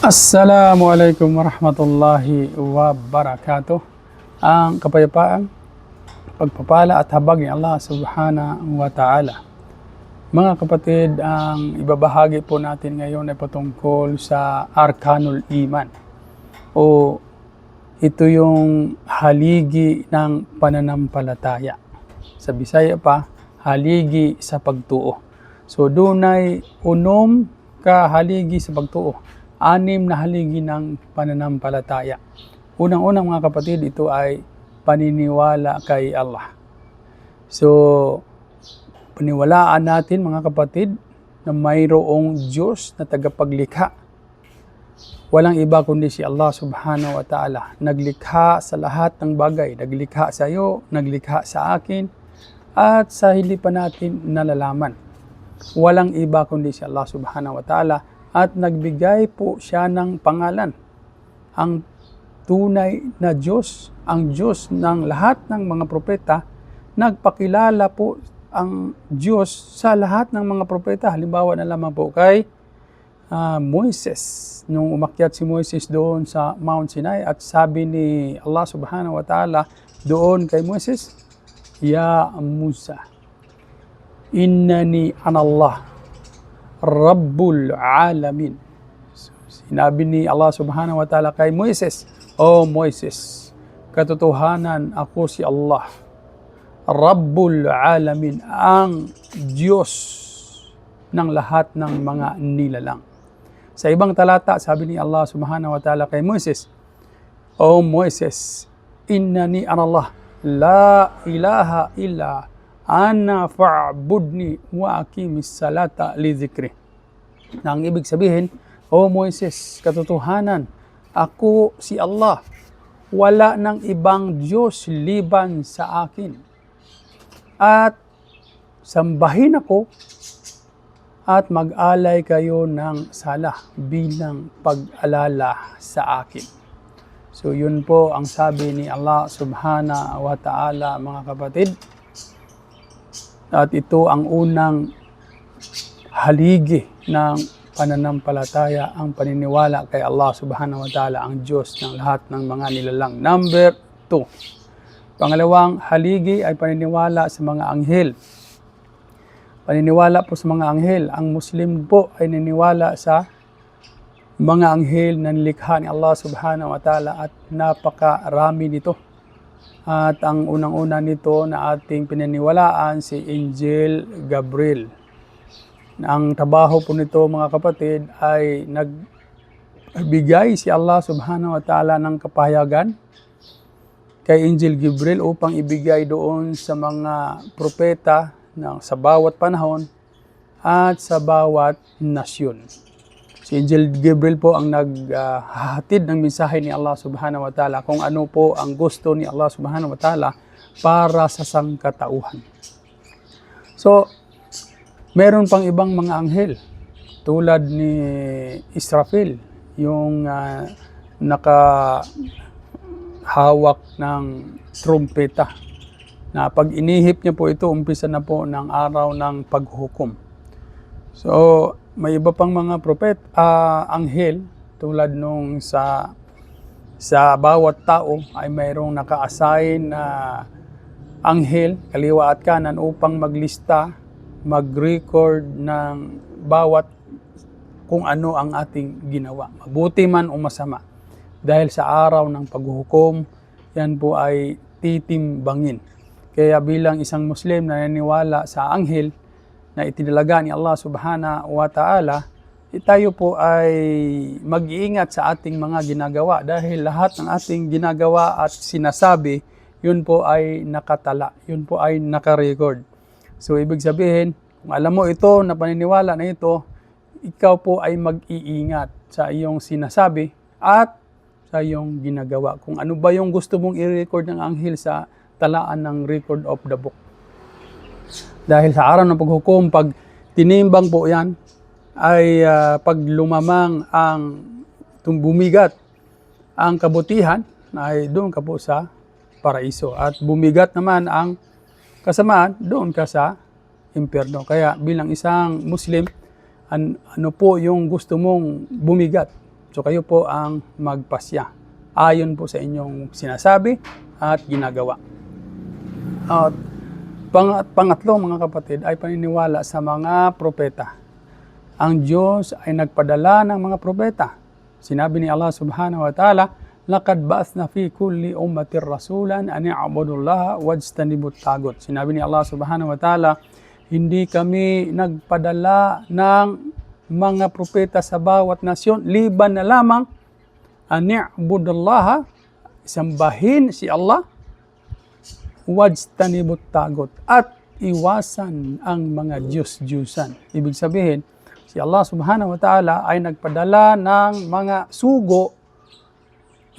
Assalamualaikum warahmatullahi wabarakatuh. Ang kapayapaan, pagpapala at habag ni Allah subhanahu wa ta'ala. Mga kapatid, ang ibabahagi po natin ngayon ay patungkol sa Arkanul Iman o ito yung haligi ng pananampalataya. Sa Bisaya pa, haligi sa pagtuo. So dunay unom ka haligi sa pagtuo. Anim na haligi ng pananampalataya. Unang-unang mga kapatid, ito ay paniniwala kay Allah. So, paniwalaan natin mga kapatid na mayroong Diyos na tagapaglikha. Walang iba kundi si Allah subhanahu wa ta'ala. Naglikha sa lahat ng bagay. Naglikha sa iyo, naglikha sa akin, at sa hindi pa natin nalalaman. Walang iba kundi si Allah subhanahu wa ta'ala at nagbigay po siya ng pangalan. Ang tunay na Diyos, ang Diyos ng lahat ng mga propeta, nagpakilala po ang Diyos sa lahat ng mga propeta. Halimbawa na lamang po kay ah, Moises. Nung umakyat si Moises doon sa Mount Sinai at sabi ni Allah subhanahu wa ta'ala doon kay Moises, Ya Musa, innani anallah, Rabbul Alamin. Sinabi ni Allah subhanahu wa ta'ala kay Moises, O Moises, katotohanan ako si Allah, Rabbul Alamin, ang Diyos ng lahat ng mga nilalang. Sa ibang talata, sabi ni Allah subhanahu wa ta'ala kay Moises, O Moises, innani anallah, la ilaha illa ana fa'budni wa aqimis salata li dhikri. Na ang ibig sabihin, O Moises, katotohanan, ako si Allah. Wala ng ibang Diyos liban sa akin. At sambahin ako at mag-alay kayo ng sala bilang pag-alala sa akin. So yun po ang sabi ni Allah subhanahu wa ta'ala mga kapatid. At ito ang unang haligi ng pananampalataya, ang paniniwala kay Allah subhanahu wa ta'ala, ang Diyos ng lahat ng mga nilalang. Number two, pangalawang haligi ay paniniwala sa mga anghel. Paniniwala po sa mga anghel. Ang Muslim po ay niniwala sa mga anghel na nilikha ni Allah subhanahu wa ta'ala at napakarami nito. At ang unang-una nito na ating pinaniwalaan si Angel Gabriel. Ang trabaho po nito mga kapatid ay nagbigay si Allah subhanahu wa ta'ala ng kapahayagan kay Angel Gabriel upang ibigay doon sa mga propeta na sa bawat panahon at sa bawat nasyon. Si Angel Gabriel po ang naghahatid ng mensahe ni Allah subhanahu wa ta'ala kung ano po ang gusto ni Allah subhanahu wa ta'ala para sa sangkatauhan. So, meron pang ibang mga anghel tulad ni Israfil, yung uh, nakahawak ng trumpeta na pag inihip niya po ito, umpisa na po ng araw ng paghukom. So, may iba pang mga propet, ah, anghel, tulad nung sa sa bawat tao ay mayroong naka-assign na anghel, kaliwa at kanan upang maglista, mag-record ng bawat kung ano ang ating ginawa. Mabuti man o masama. Dahil sa araw ng paghuhukom, yan po ay titimbangin. Kaya bilang isang Muslim na naniniwala sa anghel, na itinalaga ni Allah subhanahu wa ta'ala, eh, tayo po ay mag-iingat sa ating mga ginagawa dahil lahat ng ating ginagawa at sinasabi, yun po ay nakatala, yun po ay nakarecord. So ibig sabihin, kung alam mo ito na paniniwala na ito, ikaw po ay mag-iingat sa iyong sinasabi at sa iyong ginagawa. Kung ano ba yung gusto mong i-record ng anghel sa talaan ng record of the book. Dahil sa araw ng paghukom, pag tinimbang po yan, ay ah, pag lumamang ang bumigat ang kabutihan, ay doon ka po sa paraiso. At bumigat naman ang kasamaan, doon ka sa impyerno. Kaya bilang isang Muslim, an- ano po yung gusto mong bumigat? So kayo po ang magpasya ayon po sa inyong sinasabi at ginagawa. At pang, pangatlo mga kapatid ay paniniwala sa mga propeta. Ang Diyos ay nagpadala ng mga propeta. Sinabi ni Allah subhanahu wa ta'ala, Lakad ba'athna fi kulli ummatir rasulan an i'budullaha wajtanibut tagut. Sinabi ni Allah subhanahu wa ta'ala, hindi kami nagpadala ng mga propeta sa bawat nasyon, liban na lamang an i'budullaha, sambahin si Allah, wajtanibut tagut at iwasan ang mga Diyos-Diyusan. Ibig sabihin, si Allah subhanahu wa ta'ala ay nagpadala ng mga sugo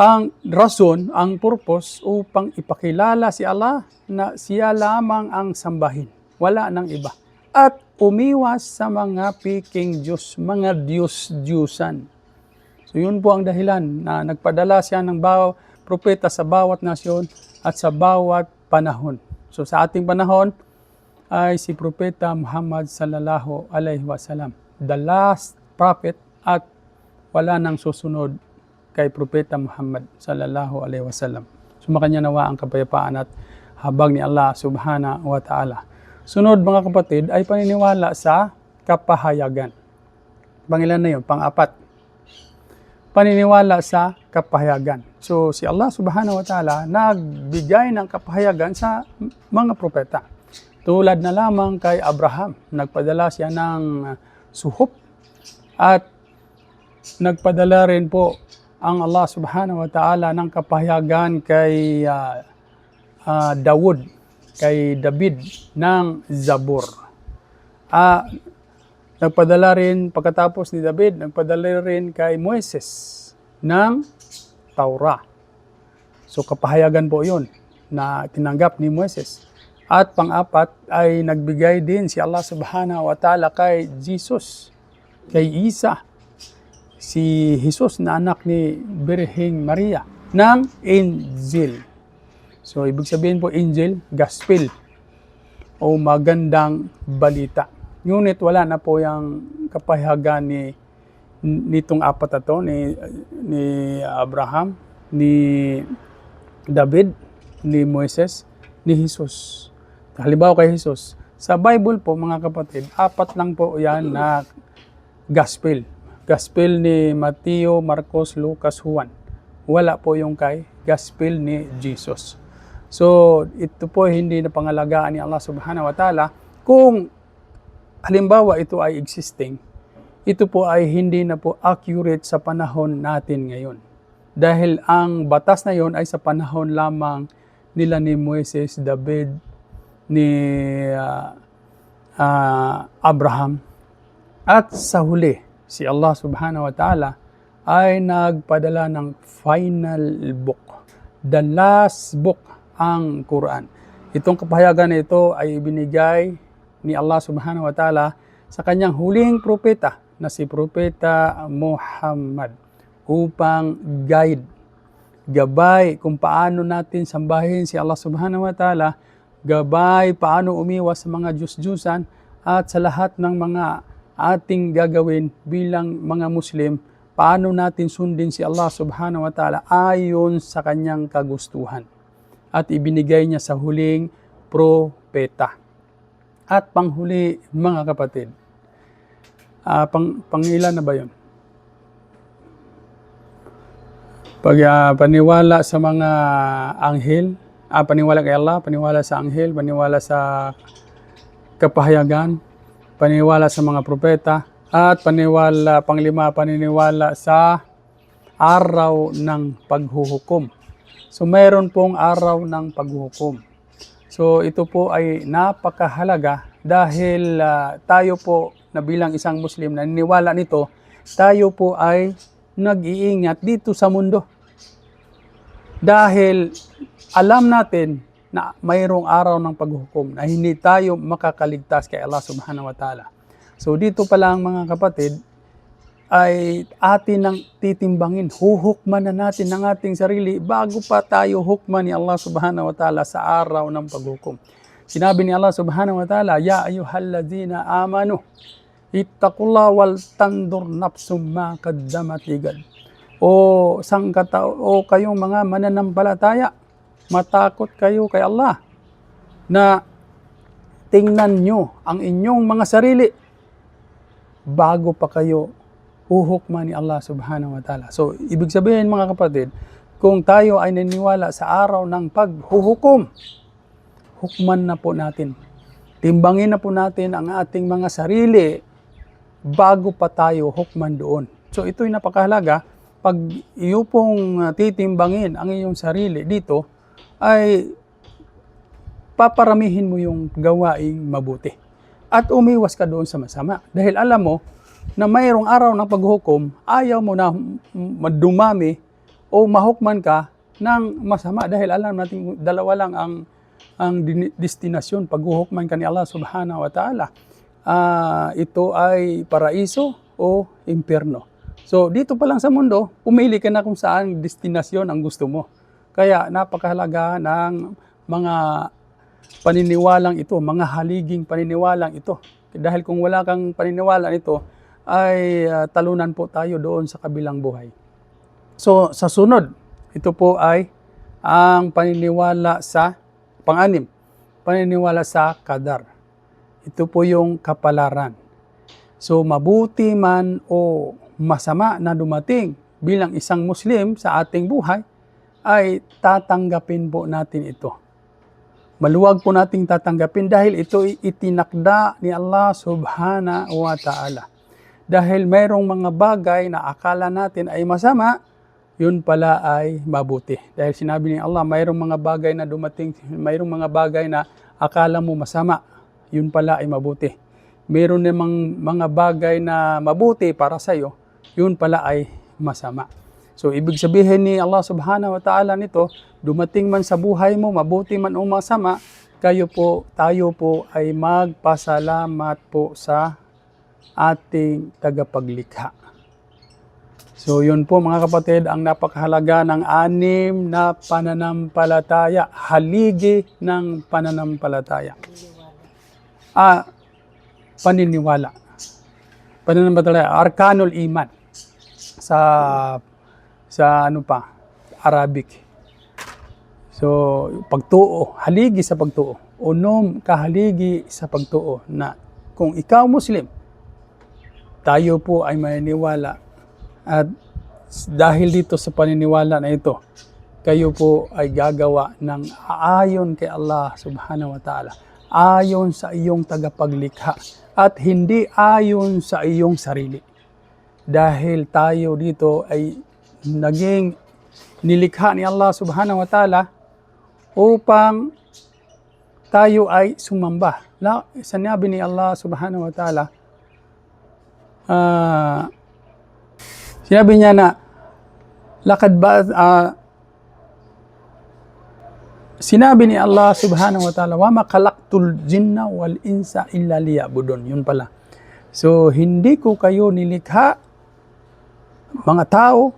ang rason, ang purpose upang ipakilala si Allah na siya lamang ang sambahin. Wala nang iba. At umiwas sa mga piking Diyos, mga Diyos-Diyusan. So yun po ang dahilan na nagpadala siya ng baw, propeta sa bawat nasyon at sa bawat panahon. So sa ating panahon ay si Propeta Muhammad sallallahu alaihi wasallam, the last prophet at wala nang susunod kay Propeta Muhammad sallallahu alaihi wasallam. Sumakanya nawa ang kapayapaan at habag ni Allah subhanahu wa ta'ala. Sunod mga kapatid ay paniniwala sa kapahayagan. Pangilan na yun? Pang-apat. Paniniwala sa kapahayagan. So si Allah subhanahu wa ta'ala nagbigay ng kapahayagan sa mga propeta. Tulad na lamang kay Abraham, nagpadala siya ng suhop at nagpadala rin po ang Allah subhanahu wa ta'ala ng kapahayagan kay uh, uh, Dawud, kay David ng Zabur. Uh, nagpadala rin pagkatapos ni David, nagpadala rin kay Moises ng Taura. So kapahayagan po yun na tinanggap ni Moises. At pang-apat ay nagbigay din si Allah subhanahu wa ta'ala kay Jesus, kay Isa, si Jesus na anak ni Birheng Maria ng Angel. So, ibig sabihin po Angel, Gospel o magandang balita. Ngunit wala na po yung kapahayagan ni nitong apat na to, ni, ni Abraham, ni David, ni Moises, ni Jesus. Halimbawa kay Jesus, sa Bible po mga kapatid, apat lang po yan na gospel. Gospel ni Mateo, Marcos, Lucas, Juan. Wala po yung kay Gospel ni Jesus. So, ito po hindi na pangalagaan ni Allah subhanahu wa ta'ala. Kung halimbawa ito ay existing, ito po ay hindi na po accurate sa panahon natin ngayon. Dahil ang batas na yon ay sa panahon lamang nila ni Moises, David, ni uh, uh, Abraham. At sa huli, si Allah subhanahu wa ta'ala ay nagpadala ng final book. The last book ang Quran. Itong kapahayagan na ito ay ibinigay ni Allah subhanahu wa ta'ala sa kanyang huling propeta na si Propeta Muhammad upang guide, gabay kung paano natin sambahin si Allah subhanahu wa ta'ala, gabay paano umiwas sa mga Diyos-Diyusan at sa lahat ng mga ating gagawin bilang mga Muslim, paano natin sundin si Allah subhanahu wa ta'ala ayon sa kanyang kagustuhan. At ibinigay niya sa huling propeta. At panghuli, mga kapatid, uh, pang, pangilan na ba yun? Pag uh, paniwala sa mga anghel, ah, paniwala kay Allah, paniwala sa anghel, paniwala sa kapahayagan, paniniwala sa mga propeta, at paniwala, panglima, paniniwala sa araw ng paghuhukom. So mayroon pong araw ng paghuhukom. So ito po ay napakahalaga dahil uh, tayo po na bilang isang Muslim na niniwala nito, tayo po ay nag-iingat dito sa mundo. Dahil alam natin na mayroong araw ng paghukom na hindi tayo makakaligtas kay Allah subhanahu wa ta'ala. So dito pa lang mga kapatid, ay atin nang titimbangin, huhukman na natin ng ating sarili bago pa tayo hukman ni Allah subhanahu wa ta'ala sa araw ng paghukom. Sinabi ni Allah subhanahu wa ta'ala, Ya ayuhalladzina amanu, ittaqullah wal tandur nafsum ma qaddamat ligad. o sangkatao o kayong mga mananampalataya, matakot kayo kay Allah na tingnan nyo ang inyong mga sarili bago pa kayo huhukma ni Allah subhanahu wa ta'ala. So, ibig sabihin mga kapatid, kung tayo ay naniniwala sa araw ng paghuhukom, hukman na po natin. Timbangin na po natin ang ating mga sarili bago pa tayo hukman doon. So ito'y napakahalaga. Pag iyo pong uh, titimbangin ang iyong sarili dito, ay paparamihin mo yung gawaing mabuti. At umiwas ka doon sa masama. Dahil alam mo na mayroong araw ng paghukom, ayaw mo na madumami o mahukman ka ng masama. Dahil alam natin dalawa lang ang ang destinasyon paghuhukman ka ni Allah subhanahu wa ta'ala. Ah, ito ay paraiso o impyerno. So dito pa lang sa mundo, pumili ka na kung saan destinasyon ang gusto mo. Kaya napakahalaga ng mga paniniwalang ito, mga haliging paniniwalang ito. Dahil kung wala kang paniniwala nito, ay ah, talunan po tayo doon sa kabilang buhay. So sa sunod, ito po ay ang paniniwala sa Pang-anim, paniniwala sa kadar. Ito po yung kapalaran. So mabuti man o masama na dumating bilang isang Muslim sa ating buhay, ay tatanggapin po natin ito. Maluwag po nating tatanggapin dahil ito itinakda ni Allah subhanahu wa ta'ala. Dahil mayroong mga bagay na akala natin ay masama, yun pala ay mabuti. Dahil sinabi ni Allah, mayroong mga bagay na dumating, mayroong mga bagay na akala mo masama, yun pala ay mabuti. Mayroon namang mga bagay na mabuti para sa iyo, yun pala ay masama. So, ibig sabihin ni Allah subhanahu wa ta'ala nito, dumating man sa buhay mo, mabuti man o masama, kayo po, tayo po ay magpasalamat po sa ating tagapaglikha. So yun po mga kapatid, ang napakahalaga ng anim na pananampalataya, haligi ng pananampalataya. Ah, paniniwala. Pananampalataya, arkanul iman sa sa ano pa, Arabic. So, pagtuo, haligi sa pagtuo. Unom kahaligi sa pagtuo na kung ikaw Muslim, tayo po ay maniniwala at dahil dito sa paniniwala na ito, kayo po ay gagawa ng ayon kay Allah subhanahu wa ta'ala. Ayon sa iyong tagapaglikha at hindi ayon sa iyong sarili. Dahil tayo dito ay naging nilikha ni Allah subhanahu wa ta'ala upang tayo ay sumamba. La, sinabi ni Allah subhanahu wa ta'ala, ah, Sinabi niya na, lakad ba, ah, sinabi ni Allah subhanahu wa ta'ala, wa makalaktul jinna wal insa illa liya'budun. Yun pala. So, hindi ko kayo nilikha, mga tao,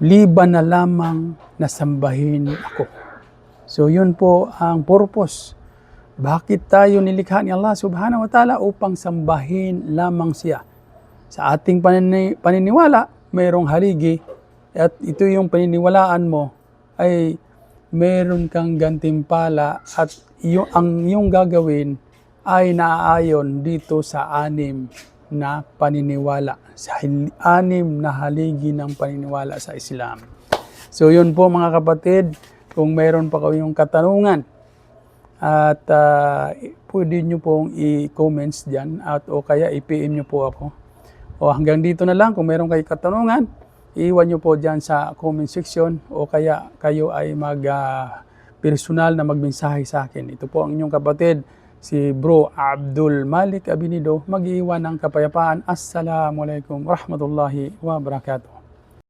liban na lamang nasambahin ako. So, yun po ang purpose. Bakit tayo nilikha ni Allah subhanahu wa ta'ala upang sambahin lamang siya? Sa ating panini- paniniwala, mayroong haligi at ito yung paniniwalaan mo ay meron kang gantimpala at yung, ang iyong gagawin ay naaayon dito sa anim na paniniwala, sa anim na haligi ng paniniwala sa Islam. So yun po mga kapatid, kung mayroon pa kayong katanungan, at ah, pwede nyo pong i-comments dyan at o kaya i-PM nyo po ako. O hanggang dito na lang, kung meron kayo katanungan, iwan nyo po dyan sa comment section o kaya kayo ay mag ah, personal na magmensahe sa akin. Ito po ang inyong kapatid, si Bro Abdul Malik Abinido, mag-iwan ng kapayapaan. Assalamualaikum warahmatullahi wabarakatuh.